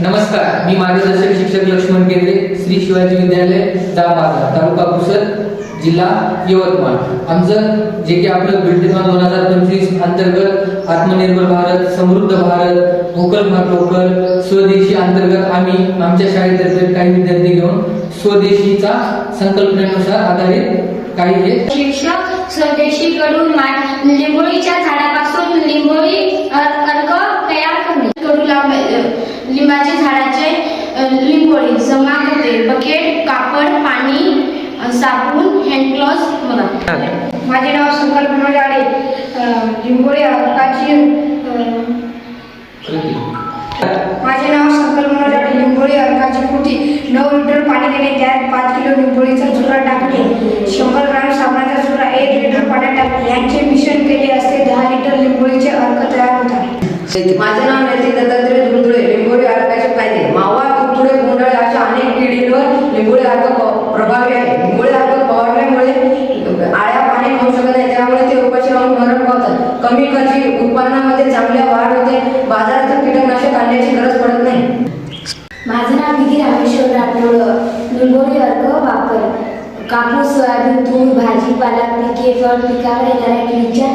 नमस्कार मी मार्गदर्शक शिक्षक लक्ष्मण केंद्रे श्री शिवाजी विद्यालय जामबाजा तालुका पुसद जिल्हा यवतमाळ. आमचं जे की आपलं बिल्डिंग दोन हजार पंचवीस अंतर्गत आत्मनिर्भर भारत समृद्ध भारत भोकल भात लोकल स्वदेशी अंतर्गत आम्ही आमच्या शाळेतर्फे काही विद्यार्थी घेऊन. स्वदेशीचा संकल्पनेनुसार आधारित काही हे शिक्षक स्वदेशीकडून माठ लिंबोळीच्या झाडापासून लिंबोळी अर्क तयार करणे. कडू लिंबाचे झाडाचे लिंबोळी जमा करते बकेट कापड पाणी साबून साबण बघा. माझे नाव संकल्प मजाडे लिंबोळी अर्काची माझे नाव संकल्प मजाडे लिंबोळी अर्काची कुठे? नऊ लिटर पाणी देणे त्यात पाच किलो लिंबोळीचा चुरा टाकणे. शंभर ग्राम साबणाचा चुरा एक लिटर पाण्यात टाकणे. यांचे मिश्रण केले असते दहा लिटर लिंबोळीचे अर्क तयार होतात. माझे नाव नैतिक दत्तात्रय किडींवर हात प्रभावी आहे. लिंबोळी अर्क फवारल्यामुळे आळ्या पाणी होऊ शकत नाही. त्यामुळे ते उपाशी राहून मरण पावतात. कमी खर्ची उत्पन्नामध्ये चांगल्या वाढ होते. बाजारात कीटकनाशक आणण्याची गरज पडत नाही. माझं नाव विधी रामेश्वर राठोड. निंबोळी अर्क वापर कापूस सोयाबीन तूर भाजीपाला पिके फळ पिकावर येणाऱ्या किडीच्या